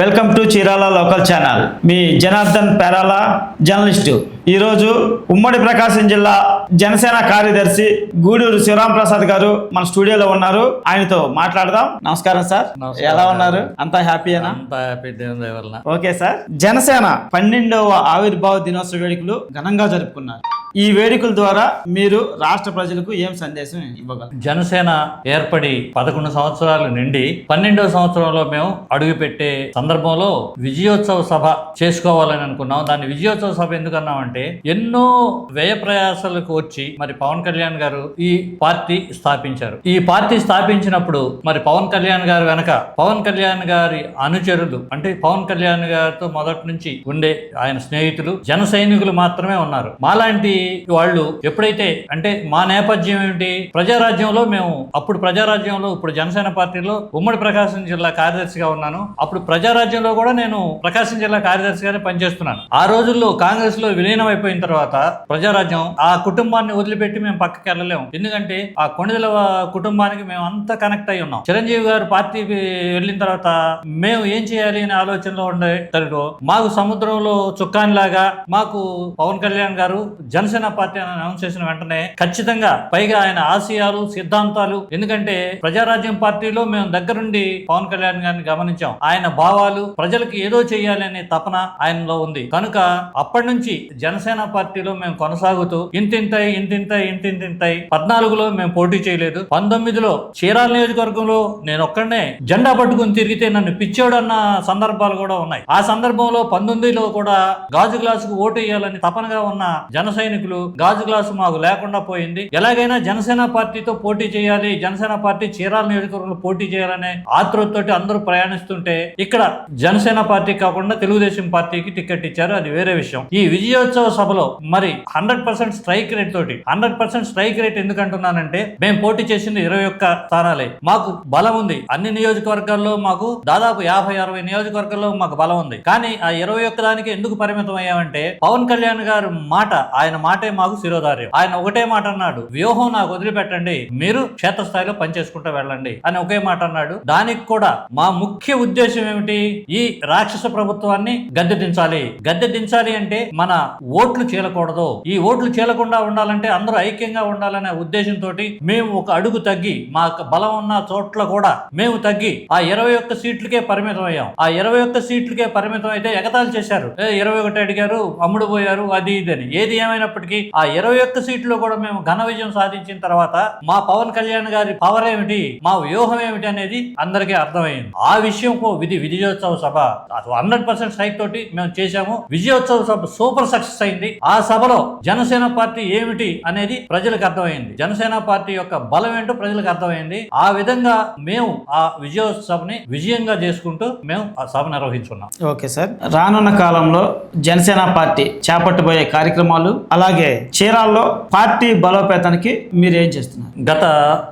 Welcome to Chirala local channel. Me Janardhan Perala journalist. ఈరోజు ఉమ్మడి ప్రకాశం జిల్లా జనసేన కార్యదర్శి గూడూరు శివరాం ప్రసాద్ గారు మన స్టూడియోలో ఉన్నారు. ఆయనతో మాట్లాడదాం. నమస్కారం సార్. ఎలా ఉన్నారు? అంతా హ్యాపీయేనా? Okay sir. జనసేన పన్నెండవ ఆవిర్భావ దినోత్సవ వేడుకలు ఘనంగా జరుపుకున్నారు. ఈ వేడుకల ద్వారా మీరు రాష్ట్ర ప్రజలకు ఏం సందేశం ఇవ్వగలరు? జనసేన ఏర్పడి పదకొండు సంవత్సరాలు నిండి పన్నెండవ సంవత్సరంలో మేము అడుగు పెట్టే సందర్భంలో విజయోత్సవ సభ చేసుకోవాలని అనుకున్నాం. దాన్ని విజయోత్సవ సభ ఎందుకన్నాం అంటే ఎన్నో వ్యయ ప్రయాసాలకు వచ్చి మరి పవన్ కళ్యాణ్ గారు ఈ పార్టీ స్థాపించారు. ఈ పార్టీ స్థాపించినప్పుడు మరి పవన్ కళ్యాణ్ గారు వెనక పవన్ కళ్యాణ్ గారి అనుచరులు అంటే పవన్ కళ్యాణ్ గారితో మొదటి నుంచి ఉండే ఆయన స్నేహితులు జన సైనికులు మాత్రమే ఉన్నారు. మాలాంటి వాళ్ళు ఎప్పుడైతే అంటే మా నేపథ్యం ఏమిటి? ప్రజారాజ్యంలో మేము అప్పుడు ప్రజారాజ్యంలో ఇప్పుడు జనసేన పార్టీలో ఉమ్మడి ప్రకాశం జిల్లా కార్యదర్శిగా ఉన్నాను. అప్పుడు ప్రజారాజ్యంలో కూడా నేను ప్రకాశం జిల్లా కార్యదర్శిగానే పనిచేస్తున్నాను. ఆ రోజుల్లో కాంగ్రెస్లో విలీనం అయిపోయిన తర్వాత ప్రజారాజ్యం ఆ కుటుంబాన్ని వదిలిపెట్టి మేము పక్కకి వెళ్ళలేము. ఎందుకంటే ఆ కొణిదల కుటుంబానికి మేము అంత కనెక్ట్ అయి ఉన్నాం. చిరంజీవి గారు పార్టీకి వెళ్ళిన తర్వాత మేము ఏం చేయాలి అనే ఆలోచనలో ఉండే తరుణంలో మాకు సముద్రంలో చుక్కానిలాగా మాకు పవన్ కళ్యాణ్ గారు జన జనసేన పార్టీ అని అనౌన్స్ చేసిన వెంటనే ఖచ్చితంగా పైగా ఆయన ఆశయాలు సిద్ధాంతాలు ఎందుకంటే ప్రజారాజ్యం పార్టీలో మేము దగ్గరుండి పవన్ కళ్యాణ్ గారిని గమనించాం. ఆయన భావాలు ప్రజలకు ఏదో చేయాలి అనే తపన ఆయనలో ఉంది. కనుక అప్పటి నుంచి జనసేన పార్టీలో మేము కొనసాగుతూ ఇంతింతై ఇంతింతై ఇంతింతింతై పద్నాలుగులో మేము పోటీ చేయలేదు. పంతొమ్మిదిలో చీరాల నియోజకవర్గంలో నేను ఒక్కడనే జెండా పట్టుకుని తిరిగితే నన్ను పిచ్చోడన్న సందర్భాలు కూడా ఉన్నాయి. ఆ సందర్భంలో పంతొమ్మిదిలో కూడా గాజు గ్లాసుకు ఓటు వేయాలని తపనగా ఉన్న జన సైనికులు గాజు గ్లాసు మాకు లేకుండా పోయింది. ఎలాగైనా జనసేన పార్టీతో పోటీ చేయాలి జనసేన పార్టీ చీరాల నియోజకవర్గంలో పోటీ చేయాలనే ఆతృతతోటి అందరూ ప్రయాణిస్తుంటే ఇక్కడ జనసేన పార్టీ కాకుండా తెలుగుదేశం పార్టీకి టికెట్ ఇచ్చారు. అది వేరే విషయం. ఈ విజయోత్సవ సభలో మరి హండ్రెడ్ పర్సెంట్ స్ట్రైక్ రేట్ తోటి హండ్రెడ్ పర్సెంట్ స్ట్రైక్ రేట్ ఎందుకు అంటున్నానంటే మేము పోటీ చేసింది ఇరవై ఒక్క స్థానాలే. మాకు బలం ఉంది. అన్ని నియోజకవర్గాల్లో మాకు దాదాపు యాభై అరవై నియోజకవర్గాల్లో మాకు బలం ఉంది. కానీ ఆ ఇరవై ఒక్క దానికి ఎందుకు పరిమితం అయ్యామంటే పవన్ కళ్యాణ్ గారు మాట ఆయన మాట మాకు శిరోధార్యం. ఆయన ఒకటే మాట అన్నాడు వ్యూహం నాకు వదిలిపెట్టండి మీరు క్షేత్రస్థాయిలో పనిచేసుకుంటూ వెళ్ళండి. అని ఒకే మాట అన్నాడు. దానికి కూడా మా ముఖ్య ఉద్దేశం ఏమిటి? ఈ రాక్షస ప్రభుత్వాన్ని గద్దె దించాలి. గద్దె దించాలి అంటే మన ఓట్లు చీలకూడదు. ఈ ఓట్లు చీలకుండా ఉండాలంటే అందరూ ఐక్యంగా ఉండాలనే ఉద్దేశంతో మేము ఒక అడుగు తగ్గి మా బలం ఉన్న చోట్ల కూడా మేము తగ్గి ఆ ఇరవై ఒక్క సీట్లకే పరిమితం అయ్యాం. ఆ ఇరవై ఒక్క సీట్లకే పరిమితం అయితే ఎగతాళి చేశారు. ఏ, ఇరవై ఒకటి అడిగారు అమ్ముడు పోయారు అది ఇది అని. ఏది ఏమైనప్పటికీ ఆ ఇరవై ఒక్క సీట్లో కూడా మేము ఘన విజయం సాధించిన తర్వాత మా పవన్ కళ్యాణ్ గారి పవర్ ఏమిటి మా వ్యూహం ఏమిటి అనేది అందరికీ అర్థమైంది ఆ విషయం విధి విజయోత్సవ సభ హండ్రెడ్ పర్సెంట్ స్ట్రైక్ తోటి మేము చేశాము. విజయోత్సవ సభ సూపర్ సక్సెస్ అయింది. ఆ సభలో జనసేన పార్టీ ఏమిటి అనేది ప్రజలకు అర్థమైంది జనసేన పార్టీ యొక్క బలం ఏంటో ప్రజలకు అర్థమైంది ఆ విధంగా మేము ఆ విజయోత్సవని విజయంగా చేసుకుంటూ మేము ఆ సభ నిర్వహించుకున్నాం. Okay sir. రానున్న కాలంలో జనసేన పార్టీ చేపట్టబోయే కార్యక్రమాలు అలా అలాగే చీరాల్లో పార్టీ బలోపేతానికి మీరు ఏం చేస్తున్నారు? గత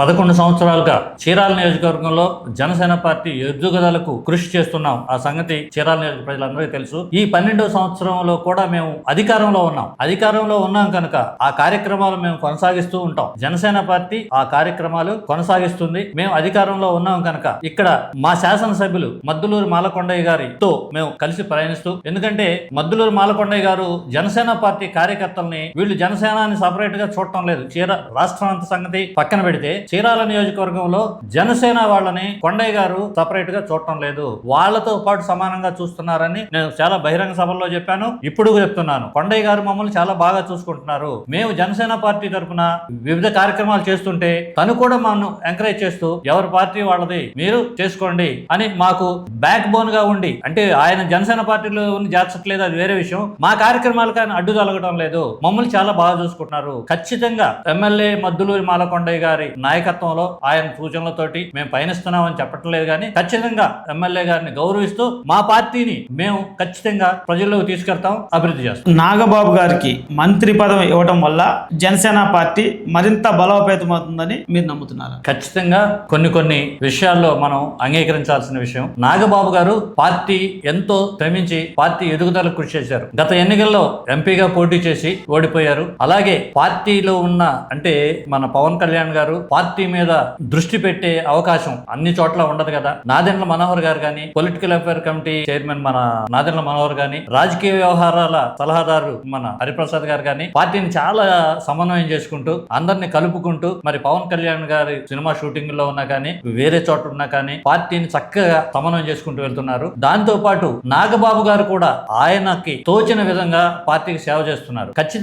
పదకొండు సంవత్సరాలుగా చీరాల నియోజకవర్గంలో జనసేన పార్టీ ఎదుగుదలకు కృషి చేస్తున్నాం. ఆ సంగతి చీరాల నియోజక ప్రజలందరికీ తెలుసు. ఈ పన్నెండవ సంవత్సరంలో కూడా మేము అధికారంలో ఉన్నాం. అధికారంలో ఉన్నాం కనుక ఆ కార్యక్రమాలు మేము కొనసాగిస్తూ ఉంటాం. జనసేన పార్టీ ఆ కార్యక్రమాలు కొనసాగిస్తుంది. మేము అధికారంలో ఉన్నాం కనుక ఇక్కడ మా శాసనసభ్యులు మద్దులూరు మాలకొండయ్య గారితో మేము కలిసి ప్రయాణిస్తూ ఎందుకంటే మద్దులూరు మాలకొండయ్య గారు జనసేన పార్టీ కార్యకర్తల్ని వీళ్ళు జనసేనాన్ని సపరేట్గా చూడటం లేదు. చీర రాష్ట్రం అంత సంగతి పక్కన పెడితే చీరాల నియోజకవర్గంలో జనసేన వాళ్ళని కొండయ్య గారు సపరేట్గా చూడటం లేదు. వాళ్ళతో పాటు సమానంగా చూస్తున్నారని నేను చాలా బహిరంగ సభల్లో చెప్పాను. ఇప్పుడు చెప్తున్నాను. కొండయ్య గారు మమ్మల్ని చాలా బాగా చూసుకుంటున్నారు. మేము జనసేన పార్టీ తరఫున వివిధ కార్యక్రమాలు చేస్తుంటే తను కూడా మనం ఎంకరేజ్ చేస్తూ ఎవరి పార్టీ వాళ్ళది? మీరు చేసుకోండి అని మాకు బ్యాక్ బోన్గా ఉండి అంటే ఆయన జనసేన పార్టీలో ఉన్న చేర్చట్లేదు అది వేరే విషయం. మా కార్యక్రమాలకు ఆయన అడ్డు తొలగడం లేదు. మమ్మల్ని చాలా బాగా చూసుకుంటున్నారు. ఖచ్చితంగా ఎమ్మెల్యే మద్దులూరి మాలకొండయ్య గారి నాయకత్వంలో ఆయన సూచనలతోటి మేము పయనిస్తున్నామని చెప్పట్లేదు కానీ ఖచ్చితంగా ఎమ్మెల్యే గారిని గౌరవిస్తూ మా పార్టీని మేము ఖచ్చితంగా ప్రజల్లోకి తీసుకెళ్తాం అభివృద్ధి చేస్తాం. నాగబాబు గారికి మంత్రి పదవి ఇవ్వడం వల్ల జనసేన పార్టీ మరింత బలోపేతమవుతుందని మీరు నమ్ముతున్నారు? ఖచ్చితంగా కొన్ని కొన్ని విషయాల్లో మనం అంగీకరించాల్సిన విషయం. నాగబాబు గారు పార్టీ ఎంతో శ్రమించి పార్టీ ఎదుగుదలకు కృషి చేశారు. గత ఎన్నికల్లో ఎంపీగా పోటీ చేసి ఓడిపోయారు. అలాగే పార్టీలో ఉన్న అంటే మన పవన్ కళ్యాణ్ గారు పార్టీ మీద దృష్టి పెట్టే అవకాశం అన్ని చోట్ల ఉండదు కదా. నాదెండ్ల మనోహర్ గారు కానీ పొలిటికల్ అఫేర్ కమిటీ చైర్మన్ మన నాదెండ్ల మనోహర్ గాని రాజకీయ వ్యవహారాల సలహాదారు మన హరిప్రసాద్ గారు కానీ పార్టీని చాలా సమన్వయం చేసుకుంటూ అందరిని కలుపుకుంటూ మరి పవన్ కళ్యాణ్ గారి సినిమా షూటింగ్లో ఉన్నా కానీ వేరే చోట ఉన్నా కానీ పార్టీని చక్కగా సమన్వయం చేసుకుంటూ వెళ్తున్నారు. దాంతో పాటు నాగబాబు గారు కూడా ఆయనకి తోచిన విధంగా పార్టీకి సేవ చేస్తున్నారు. ఖచ్చితంగా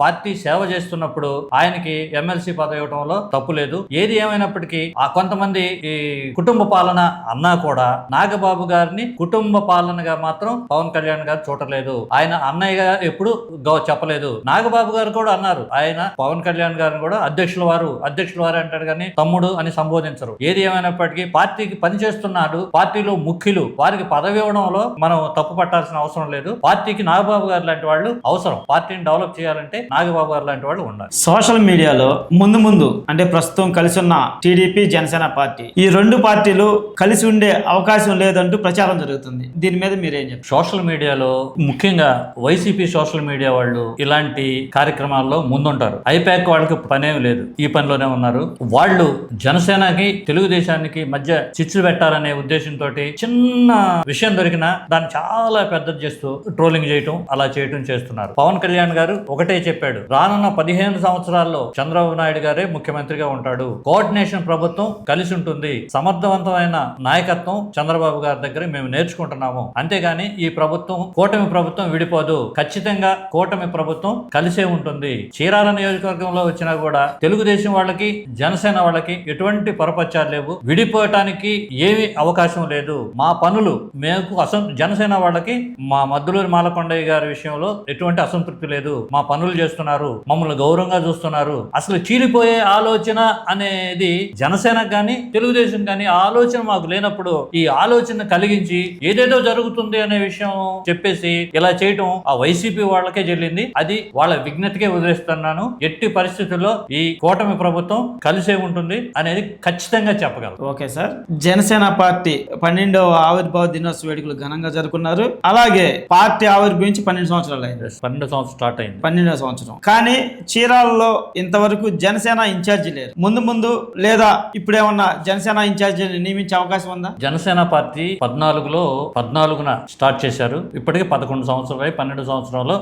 పార్టీ సేవ చేస్తున్నప్పుడు ఆయనకి ఎమ్మెల్సీ పదవి ఇవ్వడంలో తప్పు లేదు. ఏది ఏమైనప్పటికీ ఆ కొంతమంది ఈ కుటుంబ పాలన అన్నా కూడా నాగబాబు గారిని కుటుంబ పాలనగా మాత్రం పవన్ కళ్యాణ్ గారు చూడలేదు. ఆయన అన్నయ్యగా ఎప్పుడు చెప్పలేదు. నాగబాబు గారు కూడా అన్నారు. ఆయన పవన్ కళ్యాణ్ గారిని కూడా అధ్యక్షుల వారు అధ్యక్షుల వారు అంటారు కానీ తమ్ముడు అని సంబోధించరు. ఏది ఏమైనప్పటికీ పార్టీకి పనిచేస్తున్నాడు. పార్టీలో ముఖ్యులు వారికి పదవి ఇవ్వడంలో మనం తప్పు పట్టాల్సిన అవసరం లేదు. పార్టీకి నాగబాబు గారు లాంటి వాళ్ళు అవసరం. పార్టీని డెవలప్ చేయాలంటే నాగబాబు గారు లాంటి వాళ్ళు ఉండాలి. సోషల్ మీడియాలో ముందు ముందు అంటే ప్రస్తుతం కలిసి ఉన్న టీడీపీ జనసేన పార్టీ ఈ రెండు పార్టీలు కలిసి ఉండే అవకాశం లేదంటూ ప్రచారం జరుగుతుంది. దీని మీద మీరేం చెప్తారు? సోషల్ మీడియాలో ముఖ్యంగా వైసీపీ సోషల్ మీడియా వాళ్ళు ఇలాంటి కార్యక్రమాల్లో ముందుంటారు. ఐపాక్ వాళ్ళకి పనేం లేదు. ఈ పనిలోనే ఉన్నారు. వాళ్ళు జనసేనకి తెలుగుదేశానికి మధ్య చిచ్చు పెట్టాలనే ఉద్దేశంతో చిన్న విషయం దొరికినా దాన్ని చాలా పెద్దది చేస్తూ ట్రోలింగ్ చేయటం అలా చేయటం చేస్తున్నారు. పవన్ కళ్యాణ్ గారు ఒకటే చెప్పాడు. రానున్న పదిహేను సంవత్సరాల్లో చంద్రబాబు నాయుడు గారే ముఖ్యమంత్రిగా ఉంటాడు. కోఆర్డినేషన్ ప్రభుత్వం కలిసి ఉంటుంది. సమర్థవంతమైన నాయకత్వం చంద్రబాబు గారి దగ్గర మేము నేర్చుకుంటున్నాము. అంతేగాని ఈ ప్రభుత్వం కూటమి ప్రభుత్వం విడిపోదు. ఖచ్చితంగా కూటమి ప్రభుత్వం కలిసే ఉంటుంది. చీరాల నియోజకవర్గంలో వచ్చినా కూడా తెలుగుదేశం వాళ్ళకి జనసేన వాళ్ళకి ఎటువంటి పొరపచ్చాలు లేవు. విడిపోవటానికి ఏమీ అవకాశం లేదు. మా పనులు మేము అసం జనసేన వాళ్ళకి మా మద్దులూరి మాలకొండయ్య గారి విషయంలో ఎటువంటి అసంతృప్తి లేదు. మా పనులు చేస్తున్నారు మమ్మల్ని గౌరవంగా చూస్తున్నారు. అసలు చీలిపోయే ఆలోచన అనేది జనసేనకు కానీ తెలుగుదేశం కానీ ఆలోచన మాకు లేనప్పుడు ఈ ఆలోచన కలిగించి ఏదేదో జరుగుతుంది అనే విషయం చెప్పేసి ఇలా చేయటం ఆ వైసీపీ వాళ్ళకే చెల్లింది అది వాళ్ళ విజ్ఞతకే వదిలేస్తున్నాను. ఎట్టి పరిస్థితుల్లో ఈ కూటమి ప్రభుత్వం కలిసే ఉంటుంది అనేది ఖచ్చితంగా చెప్పగలను ఓకే సార్. జనసేన పార్టీ పన్నెండవ ఆవిర్భావ దినోత్సవ వేడుకలు ఘనంగా జరుపుకున్నారు. అలాగే పార్టీ ఆవిర్భవించి పన్నెండు సంవత్సరాలు అయింది. పన్నెండు సంవత్సరం స్టార్ట్ అయింది. పన్నెండవ సంవత్సరం. కానీ చీరాలలో ఇంతవరకు జనసేన ఇన్ఛార్జి లేరు. ముందు ముందు లేదా ఇప్పుడేమన్నా జనసేన ఇన్ఛార్జి నియమించే అవకాశం ఉందా? జనసేన పార్టీ పద్నాలుగులో పద్నాలుగున స్టార్ట్ చేశారు. ఇప్పటికి పదకొండు సంవత్సరాలు అయి పన్నెండు సంవత్సరాలు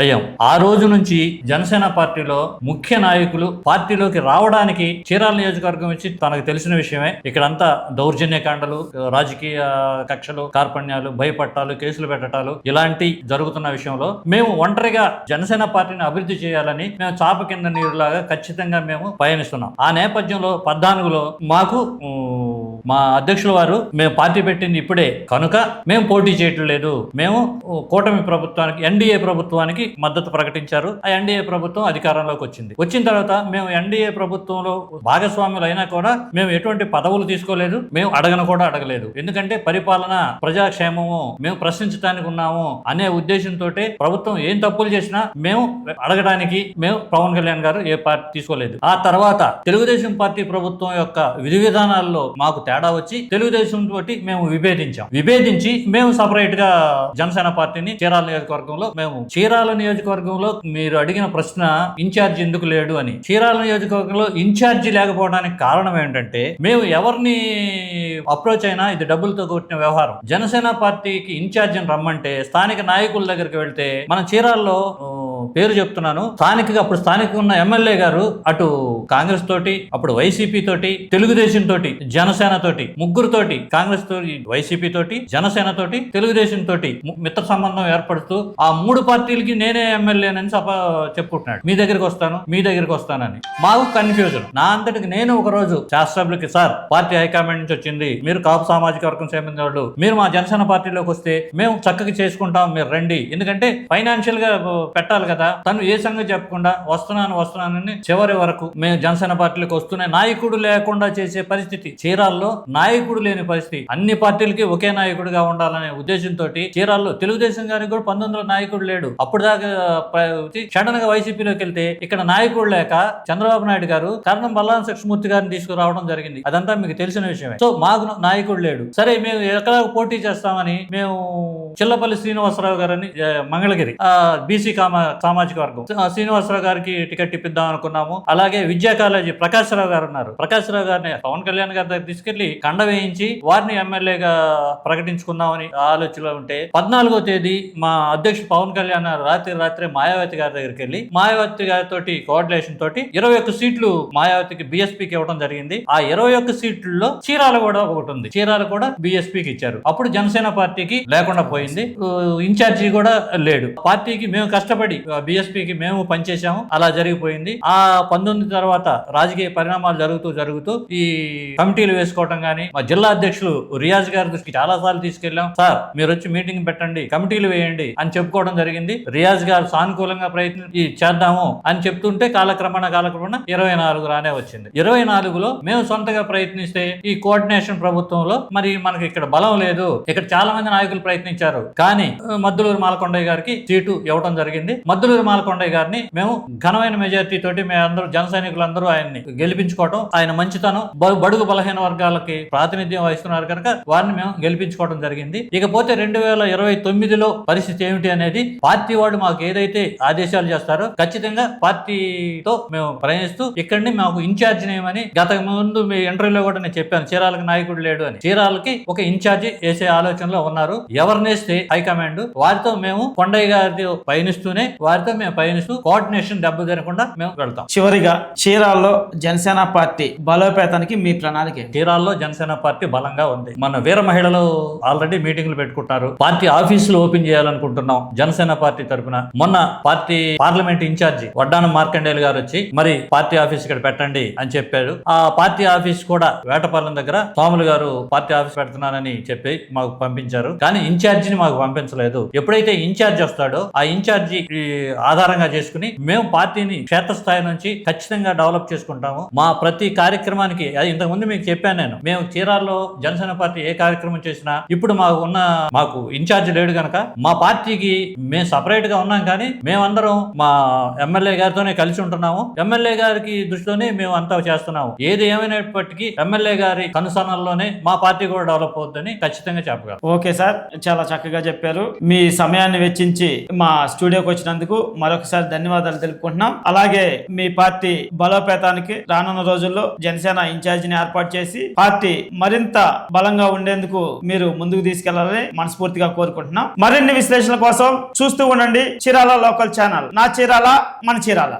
అయ్యాం. ఆ రోజు నుంచి జనసేన పార్టీలో ముఖ్య నాయకులు పార్టీలోకి రావడానికి చీరాల నియోజకవర్గం ఇచ్చి తనకు తెలిసిన విషయమే. ఇక్కడంతా దౌర్జన్య కాండలు రాజకీయ కక్షలు కార్పణ్యాలు భయపట్టాలు కేసులు పెట్టటాలు ఇలాంటి జరుగుతున్న విషయంలో మేము ఒంటరిగా జనసేన పార్టీని అభివృద్ధి చేయాలని మేము చాప కింద నీరులాగా ఖచ్చితంగా మేము పయనిస్తున్నాం. ఆ నేపథ్యంలో పద్నాలుగులో మాకు మా అధ్యక్షుల వారు మేము పార్టీ పెట్టింది ఇప్పుడే. కనుక మేము పోటీ చేయటం లేదు. మేము కూటమి ప్రభుత్వానికి ఎన్డీఏ ప్రభుత్వానికి మద్దతు ప్రకటించారు. ఆ ఎన్డీఏ ప్రభుత్వం అధికారంలోకి వచ్చింది. వచ్చిన తర్వాత మేము ఎన్డీఏ ప్రభుత్వంలో భాగస్వాములు అయినా కూడా మేము ఎటువంటి పదవులు తీసుకోలేదు. మేము అడగను కూడా అడగలేదు. ఎందుకంటే పరిపాలన ప్రజాక్షేమము మేము ప్రశ్నించడానికి ఉన్నాము అనే ఉద్దేశంతో ప్రభుత్వం ఏం తప్పులు చేసినా మేము అడగడానికి మేము పవన్ కళ్యాణ్ గారు ఏ పార్టీ తీసుకోలేదు. ఆ తర్వాత తెలుగుదేశం పార్టీ ప్రభుత్వం యొక్క విధి విధానాల్లో మాకు తేడా వచ్చి తెలుగుదేశం తోటి మేము విభేదించాం. విభేదించి మేము సపరేట్గా జనసేన పార్టీని చీరాల నియోజకవర్గంలో మేము చీరాల నియోజకవర్గంలో మీరు అడిగిన ప్రశ్న ఇన్ఛార్జ్ ఎందుకు లేడు అని. చీరాల నియోజకవర్గంలో ఇన్ఛార్జి లేకపోవడానికి కారణం ఏంటంటే మేము ఎవరిని అప్రోచ్ అయినా ఇది డబ్బులతో కొట్టిన వ్యవహారం. జనసేన పార్టీకి ఇన్ఛార్జ్ రమ్మంటే స్థానిక నాయకుల దగ్గరికి వెళ్తే మన చీరాల్లో పేరు చెప్తున్నాను. స్థానికంగా అప్పుడు స్థానికంగా ఉన్న ఎమ్మెల్యే గారు అటు కాంగ్రెస్ తోటి అప్పుడు వైసీపీ తోటి తెలుగుదేశం తోటి జనసేన తోటి ముగ్గురు తోటి కాంగ్రెస్ తోటి వైసీపీ తోటి జనసేన తోటి తెలుగుదేశం తోటి మిత్ర సంబంధం ఏర్పడుతూ ఆ మూడు పార్టీలకి నేనే ఎమ్మెల్యేనని సభ చెప్పుకుంటున్నాడు. మీ దగ్గరికి వస్తాను మీ దగ్గరికి వస్తానని. మాకు కన్ఫ్యూజన్. నా అంతటికి నేను ఒక రోజు శాస్త్రసభ్యులకి సార్ పార్టీ హైకమాండ్ నుంచి వచ్చింది. మీరు కాపు సామాజిక వర్గం సంబంధించిన వాళ్ళు మీరు మా జనసేన పార్టీలోకి వస్తే మేము చక్కగా చేసుకుంటాం మీరు రండి. ఎందుకంటే ఫైనాన్షియల్గా పెట్టాలి కదా తను ఏ సంగతి చెప్పకుండా వస్తున్నాను వస్తున్నానని చివరి వరకు మేము జనసేన పార్టీలకు వస్తున్నాయి నాయకుడు లేకుండా చేసే పరిస్థితి. చీరాల్లో నాయకుడు లేని పరిస్థితి. అన్ని పార్టీలకి ఒకే నాయకుడిగా ఉండాలనే ఉద్దేశంతో చీరాల్లో తెలుగుదేశం గారికి కూడా పంతొమ్మిదిలో నాయకుడు లేడు. అప్పుడు దాకా సడన్గా వైసీపీలోకి వెళ్తే ఇక్కడ నాయకుడు లేక చంద్రబాబు నాయుడు గారు కర్ణం బల్లాం సక్షమూర్తి గారిని తీసుకురావడం జరిగింది. అదంతా మీకు తెలిసిన విషయమే. సో మాకు నాయకుడు లేడు. సరే మేము ఎక్కడ పోటీ చేస్తామని మేము చిల్లపల్లి శ్రీనివాసరావు గారని మంగళగిరి బీసీ కామ సామాజిక వర్గం. శ్రీనివాసరావు గారికి టికెట్ ఇప్పిద్దాం అనుకున్నాము. అలాగే విద్యా కాలేజీ ప్రకాశ్రావు గారు ఉన్నారు. ప్రకాశ్రావు గారిని పవన్ కళ్యాణ్ గారి దగ్గర తీసుకెళ్ళి కండ వేయించి వారిని ఎమ్మెల్యేగా ప్రకటించుకుందామని ఆలోచనలో ఉంటే పద్నాలుగో తేదీ మా అధ్యక్షుడు పవన్ కళ్యాణ్ రాత్రి రాత్రి మాయావతి గారి దగ్గరికి వెళ్ళి మాయావతి గారితో కోఆర్డినేషన్ తోటి ఇరవై ఒక్క సీట్లు మాయావతికి బిఎస్పీకి ఇవ్వడం జరిగింది. ఆ ఇరవై ఒక్క సీట్లలో చీరాల కూడా ఒకటి ఉంది. చీరాల కూడా బిఎస్పీకి ఇచ్చారు. అప్పుడు జనసేన పార్టీకి లేకుండా పోయింది. ఇన్ఛార్జి కూడా లేడు. పార్టీకి మేము కష్టపడి బిఎస్పీకి మేము పనిచేసాము అలా జరిగిపోయింది. ఆ పంతొమ్మిది తర్వాత రాజకీయ పరిణామాలు జరుగుతూ జరుగుతూ ఈ కమిటీలు వేసుకోవటం కానీ మా జిల్లా అధ్యక్షులు రియాజ్ గారి దృష్టికి చాలా సార్లు తీసుకెళ్ళాం సార్ మీరు వచ్చి మీటింగ్ పెట్టండి కమిటీలు వేయండి అని చెప్పుకోవడం జరిగింది. రియాజ్ గారు సానుకూలంగా ప్రయత్నం చేద్దాము అని చెప్తుంటే కాలక్రమణ కాలక్రమణ ఇరవై నాలుగు రానే వచ్చింది. ఇరవై నాలుగులో మేము సొంతగా ప్రయత్నిస్తే ఈ కోఆర్డినేషన్ ప్రభుత్వంలో మరి మనకి ఇక్కడ బలం లేదు. ఇక్కడ చాలా మంది నాయకులు ప్రయత్నించారు. కానీ మద్దులూరు మాలకొండయ్య గారికి సీటు ఇవ్వడం జరిగింది. మద్దులూరు మాలకొండయ్య గారిని మేము ఘనమైన మెజార్టీ తోటి మేము అందరూ జన సైనికులందరూ ఆయన్ని గెలిపించుకోవడం ఆయన మంచితనం బడుగు బలహీన వర్గాలకి ప్రాతినిధ్యం వహిస్తున్నారు కనుక వారిని మేము గెలిపించుకోవడం జరిగింది. ఇకపోతే రెండు వేల ఇరవై తొమ్మిదిలో పరిస్థితి ఏమిటి అనేది పార్టీ వాళ్ళు మాకు ఏదైతే ఆదేశాలు చేస్తారో ఖచ్చితంగా పార్టీతో మేము ప్రయాణిస్తూ ఇక్కడిని మాకు ఇన్ఛార్జ్ నేమని గత ముందు మీ ఇంటర్వ్యూలో కూడా నేను చెప్పాను చీరాలకు నాయకుడు లేడు అని. చీరాలకి ఒక ఇన్ఛార్జి వేసే ఆలోచనలో ఉన్నారు. ఎవరినేస్తే హైకమాండ్? వారితో మేము కొండయ్య గారితో పయనిస్తూనే వారితో మేము పయనిస్తూ కోఆర్డినేషన్ దెబ్బ తినకుండా మేము వెళ్తాం. చివరిగా చీరాల్లో జనసేన పార్టీ బలోపేతానికి మీ ప్రణాళిక చీరాల్లో జనసేన పార్టీ బలంగా ఉంది. మన వీర మహిళలు ఆల్రెడీ మీటింగ్లు పెట్టుకుంటున్నారు పార్టీ ఆఫీసులు ఓపెన్ చేయాలనుకుంటున్నాం. జనసేన పార్టీ తరపున. మొన్న పార్టీ పార్లమెంట్ ఇన్ఛార్జి వడ్డానం మార్కండేయులు గారు వచ్చి మరి పార్టీ ఆఫీస్ ఇక్కడ పెట్టండి అని చెప్పారు. ఆ పార్టీ ఆఫీస్ కూడా వేటపాలెం దగ్గర స్వాములు గారు పార్టీ ఆఫీస్ పెడుతున్నానని చెప్పి మాకు పంపించారు. కానీ ఇన్ఛార్జిని మాకు పంపించలేదు. ఎప్పుడైతే ఇన్ఛార్జ్ వస్తాడో ఆ ఇన్ఛార్జి ఈ ఆధారంగా చేసుకుని మేము పార్టీని క్షేత్రస్థాయి నుంచి ఖచ్చితంగా డెవలప్ చేసుకుంటాము. మా ప్రతి కార్యక్రమానికి అది ఇంతకుముందు మీకు చెప్పాను నేను మేము చీరాల్లో జనసేన పార్టీ ఏ కార్యక్రమం చేసినా ఇప్పుడు మాకు ఉన్న మాకు ఇన్ఛార్జ్ లేడు కనుక మా పార్టీకి మేము సపరేట్గా ఉన్నాం కానీ మేమందరం మా ఎమ్మెల్యే గారితోనే కలిసి ఉంటున్నాము. ఎమ్మెల్యే గారికి దృష్టిలోనే మేము అంతా చేస్తున్నాము. ఏది ఏమైనప్పటికీ ఎమ్మెల్యే గారి కనుసనల్లోనే మా పార్టీ కూడా డెవలప్ అవుతుందని ఖచ్చితంగా చెప్పగలరు ఓకే సార్ చాలా చక్కగా చెప్పారు. మీ సమయాన్ని వెచ్చించి మా స్టూడియోకి వచ్చినందుకు మరొకసారి ధన్యవాదాలు తెలుపుకుంటున్నాం. అలాగే మీ పార్టీ బలోపేతానికి రానున్న రోజుల్లో జనసేన ఇన్ఛార్జిని ఏర్పాటు చేసి పార్టీ మరింత బలంగా ఉండేందుకు మీరు ముందుకు తీసుకెళ్ళాలని మనస్ఫూర్తిగా కోరుకుంటున్నాం. మరిన్ని విశ్లేషణ కోసం చూస్తూ ఉండండి చీరాల లోకల్ ఛానల్. నా చీరాల మన చీరాల.